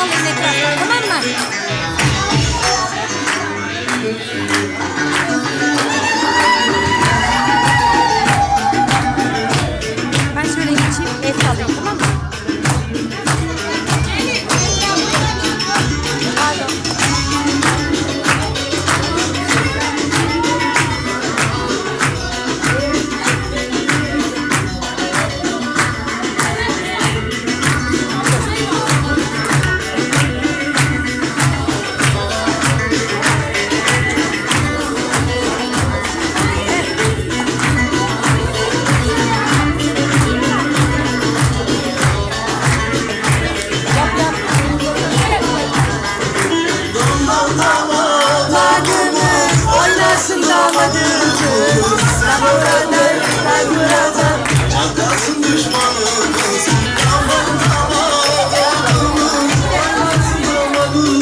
alıyoruz etraftan tamam mı? Ben şöyle geçeyim ev alayım tamam mı? Ура!